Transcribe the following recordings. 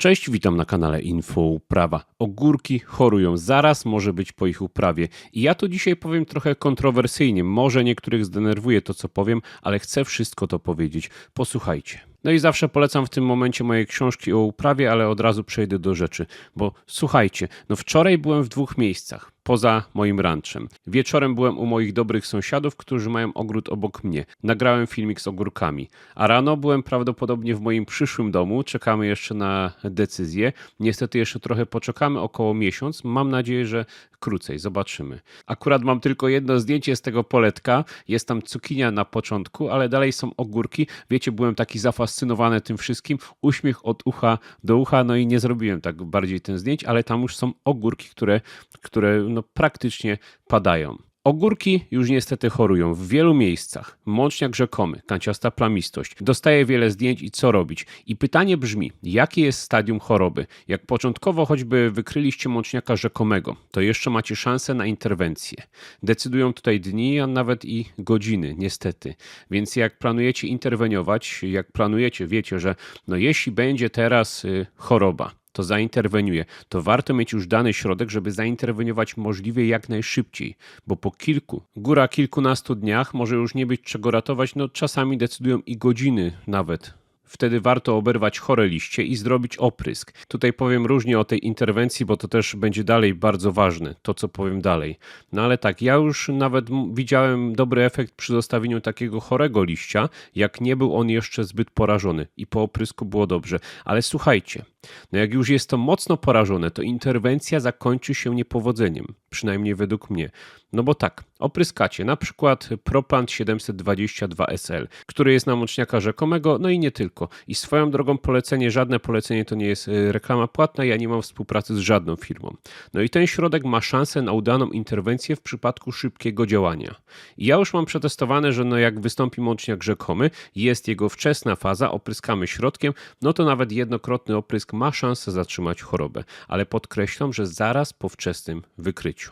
Cześć, witam na kanale Info Uprawa. Ogórki chorują, zaraz może być po ich uprawie. I ja tu dzisiaj powiem trochę kontrowersyjnie. Może niektórych zdenerwuje to, co powiem, ale chcę wszystko to powiedzieć. Posłuchajcie. No i zawsze polecam w tym momencie moje książki o uprawie, ale od razu przejdę do rzeczy. Bo słuchajcie, no wczoraj byłem w dwóch miejscach poza moim ranczem. Wieczorem byłem u moich dobrych sąsiadów, którzy mają ogród obok mnie. Nagrałem filmik z ogórkami. A rano byłem prawdopodobnie w moim przyszłym domu. Czekamy jeszcze na decyzję. Niestety jeszcze trochę poczekamy, około miesiąc. Mam nadzieję, że krócej. Zobaczymy. Akurat mam tylko jedno zdjęcie z tego poletka. Jest tam cukinia na początku, ale dalej są ogórki. Wiecie, byłem taki zafascynowany tym wszystkim. Uśmiech od ucha do ucha, no i nie zrobiłem tak bardziej ten zdjęć, ale tam już są ogórki, które, które no, praktycznie padają. Ogórki już niestety chorują w wielu miejscach. Mączniak rzekomy, kanciasta plamistość. Dostaję wiele zdjęć i co robić? I pytanie brzmi, jakie jest stadium choroby? Jak początkowo choćby wykryliście mączniaka rzekomego, to jeszcze macie szansę na interwencję. Decydują tutaj dni, a nawet i godziny, niestety. Więc jak planujecie interweniować, jak planujecie, wiecie, że no jeśli będzie teraz y, choroba, to zainterweniuje, to warto mieć już dany środek, żeby zainterweniować możliwie jak najszybciej, bo po kilku, góra kilkunastu dniach może już nie być czego ratować, no czasami decydują i godziny nawet Wtedy warto oberwać chore liście i zrobić oprysk. Tutaj powiem różnie o tej interwencji, bo to też będzie dalej bardzo ważne, to co powiem dalej. No ale tak, ja już nawet widziałem dobry efekt przy zostawieniu takiego chorego liścia, jak nie był on jeszcze zbyt porażony i po oprysku było dobrze. Ale słuchajcie, no jak już jest to mocno porażone, to interwencja zakończy się niepowodzeniem, przynajmniej według mnie. No bo tak, opryskacie na przykład Proplant 722 SL, który jest na moczniaka rzekomego, no i nie tylko. I swoją drogą polecenie, żadne polecenie to nie jest y, reklama płatna, ja nie mam współpracy z żadną firmą. No i ten środek ma szansę na udaną interwencję w przypadku szybkiego działania. I ja już mam przetestowane, że no jak wystąpi moczniak rzekomy, jest jego wczesna faza, opryskamy środkiem, no to nawet jednokrotny oprysk ma szansę zatrzymać chorobę, ale podkreślam, że zaraz po wczesnym wykryciu.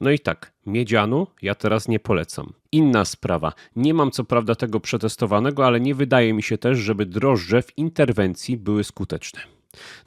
No i tak, miedzianu ja teraz nie polecam. Inna sprawa. Nie mam co prawda tego przetestowanego, ale nie wydaje mi się też, żeby drożdże w interwencji były skuteczne.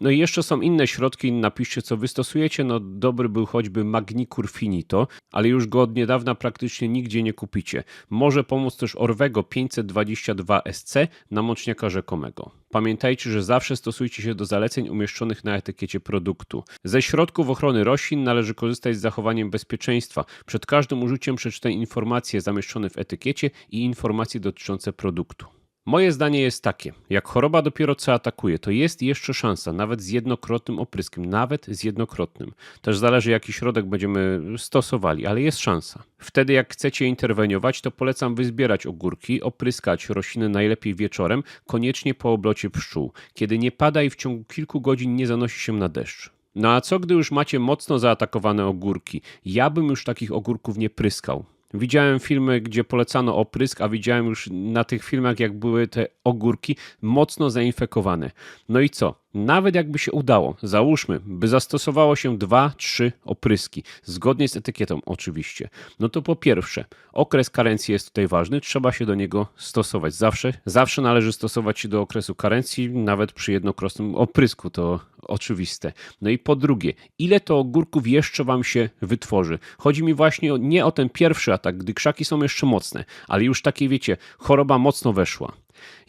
No i jeszcze są inne środki, napiszcie co wy stosujecie. No dobry był choćby Magnicur Finito, ale już go od niedawna praktycznie nigdzie nie kupicie. Może pomóc też Orwego 522 SC na moczniaka rzekomego. Pamiętajcie, że zawsze stosujcie się do zaleceń umieszczonych na etykiecie produktu. Ze środków ochrony roślin należy korzystać z zachowaniem bezpieczeństwa. Przed każdym użyciem przeczytaj informacje zamieszczone w etykiecie i informacje dotyczące produktu. Moje zdanie jest takie: jak choroba dopiero co atakuje, to jest jeszcze szansa, nawet z jednokrotnym opryskiem, nawet z jednokrotnym. Też zależy, jaki środek będziemy stosowali, ale jest szansa. Wtedy, jak chcecie interweniować, to polecam wyzbierać ogórki, opryskać rośliny najlepiej wieczorem, koniecznie po oblocie pszczół, kiedy nie pada i w ciągu kilku godzin nie zanosi się na deszcz. No a co, gdy już macie mocno zaatakowane ogórki? Ja bym już takich ogórków nie pryskał. Widziałem filmy, gdzie polecano oprysk, a widziałem już na tych filmach, jak były te ogórki mocno zainfekowane. No i co? Nawet jakby się udało, załóżmy, by zastosowało się dwa, trzy opryski, zgodnie z etykietą oczywiście, no to po pierwsze, okres karencji jest tutaj ważny, trzeba się do niego stosować. Zawsze, zawsze należy stosować się do okresu karencji, nawet przy jednokrotnym oprysku, to oczywiste. No i po drugie, ile to ogórków jeszcze wam się wytworzy? Chodzi mi właśnie nie o ten pierwszy atak, gdy krzaki są jeszcze mocne, ale już takie wiecie, choroba mocno weszła.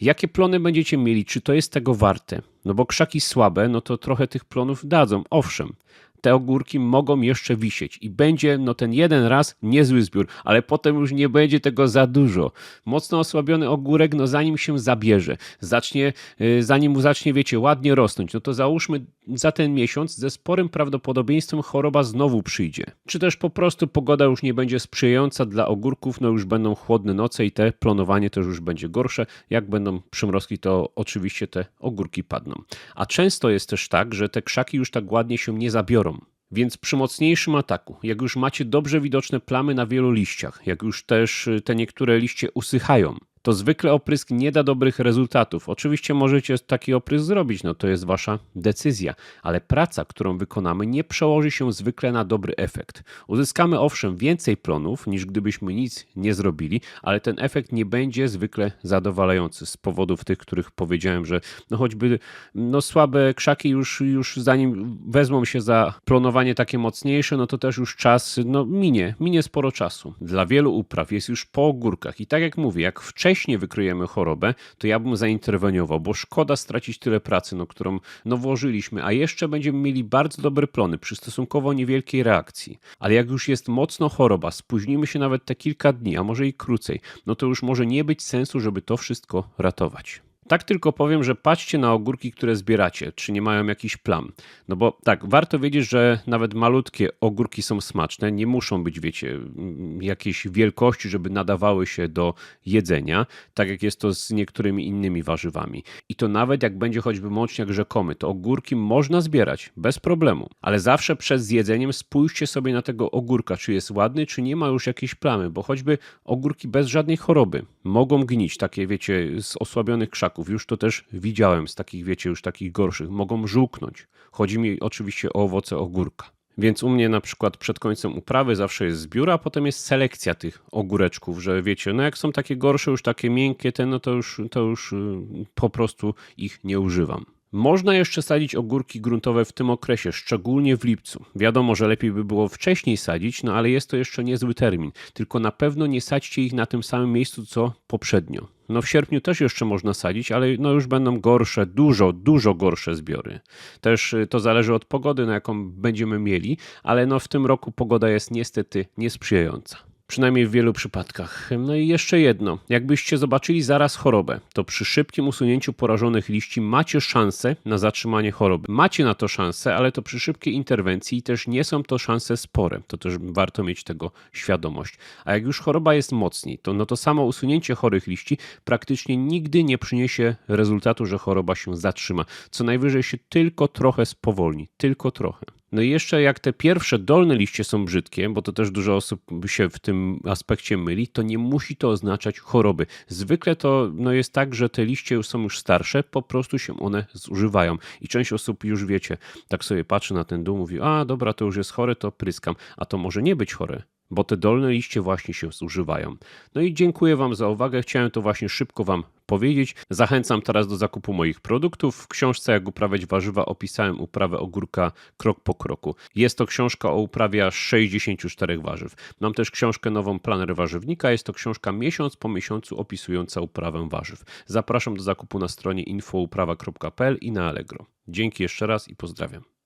Jakie plony będziecie mieli? Czy to jest tego warte? No bo krzaki słabe, no to trochę tych plonów dadzą, owszem, te ogórki mogą jeszcze wisieć i będzie no ten jeden raz niezły zbiór, ale potem już nie będzie tego za dużo. Mocno osłabiony ogórek, no zanim się zabierze, zacznie, y, zanim mu zacznie, wiecie, ładnie rosnąć, no to załóżmy za ten miesiąc ze sporym prawdopodobieństwem choroba znowu przyjdzie. Czy też po prostu pogoda już nie będzie sprzyjająca dla ogórków, no już będą chłodne noce i te plonowanie też już będzie gorsze. Jak będą przymrozki, to oczywiście te ogórki padną. A często jest też tak, że te krzaki już tak ładnie się nie zabiorą więc przy mocniejszym ataku, jak już macie dobrze widoczne plamy na wielu liściach, jak już też y, te niektóre liście usychają, to zwykle oprysk nie da dobrych rezultatów. Oczywiście możecie taki oprysk zrobić, no to jest wasza decyzja, ale praca, którą wykonamy, nie przełoży się zwykle na dobry efekt. Uzyskamy owszem więcej plonów niż gdybyśmy nic nie zrobili, ale ten efekt nie będzie zwykle zadowalający z powodów tych, których powiedziałem, że no choćby no słabe krzaki już, już zanim wezmą się za plonowanie takie mocniejsze, no to też już czas no minie, minie sporo czasu. Dla wielu upraw jest już po ogórkach i tak jak mówię, jak wcześniej wykryjemy chorobę, to ja bym zainterweniował, bo szkoda stracić tyle pracy, no, którą no, włożyliśmy, a jeszcze będziemy mieli bardzo dobre plony przy stosunkowo niewielkiej reakcji. Ale jak już jest mocno choroba, spóźnimy się nawet te kilka dni, a może i krócej, no to już może nie być sensu, żeby to wszystko ratować. Tak tylko powiem, że patrzcie na ogórki, które zbieracie, czy nie mają jakiś plam. No bo tak, warto wiedzieć, że nawet malutkie ogórki są smaczne, nie muszą być, wiecie, jakiejś wielkości, żeby nadawały się do jedzenia, tak jak jest to z niektórymi innymi warzywami. I to nawet jak będzie choćby mączniak rzekomy, to ogórki można zbierać bez problemu, ale zawsze przed zjedzeniem spójrzcie sobie na tego ogórka, czy jest ładny, czy nie ma już jakiejś plamy, bo choćby ogórki bez żadnej choroby mogą gnić, takie wiecie, z osłabionych krzaków już to też widziałem z takich, wiecie, już takich gorszych. Mogą żółknąć. Chodzi mi oczywiście o owoce ogórka. Więc u mnie na przykład przed końcem uprawy zawsze jest zbiór, a potem jest selekcja tych ogóreczków, że wiecie, no jak są takie gorsze, już takie miękkie, te, no to już, to już y, po prostu ich nie używam. Można jeszcze sadzić ogórki gruntowe w tym okresie, szczególnie w lipcu. Wiadomo, że lepiej by było wcześniej sadzić, no ale jest to jeszcze niezły termin. Tylko na pewno nie sadźcie ich na tym samym miejscu co poprzednio. No w sierpniu też jeszcze można sadzić, ale no już będą gorsze, dużo, dużo gorsze zbiory. Też y, to zależy od pogody, na jaką będziemy mieli, ale no w tym roku pogoda jest niestety niesprzyjająca przynajmniej w wielu przypadkach. No i jeszcze jedno. Jakbyście zobaczyli zaraz chorobę, to przy szybkim usunięciu porażonych liści macie szansę na zatrzymanie choroby. Macie na to szansę, ale to przy szybkiej interwencji i też nie są to szanse spore. To też warto mieć tego świadomość. A jak już choroba jest mocniej, to no to samo usunięcie chorych liści praktycznie nigdy nie przyniesie rezultatu, że choroba się zatrzyma. Co najwyżej się tylko trochę spowolni, tylko trochę. No i jeszcze jak te pierwsze dolne liście są brzydkie, bo to też dużo osób się w tym aspekcie myli, to nie musi to oznaczać choroby. Zwykle to no jest tak, że te liście już są już starsze, po prostu się one zużywają. I część osób już wiecie, tak sobie patrzy na ten dół, mówi, a dobra, to już jest chore, to pryskam, a to może nie być chore bo te dolne liście właśnie się zużywają. No i dziękuję Wam za uwagę. Chciałem to właśnie szybko Wam powiedzieć. Zachęcam teraz do zakupu moich produktów. W książce Jak uprawiać warzywa opisałem uprawę ogórka krok po kroku. Jest to książka o uprawie aż 64 warzyw. Mam też książkę nową Planer Warzywnika. Jest to książka miesiąc po miesiącu opisująca uprawę warzyw. Zapraszam do zakupu na stronie infouprawa.pl i na Allegro. Dzięki jeszcze raz i pozdrawiam.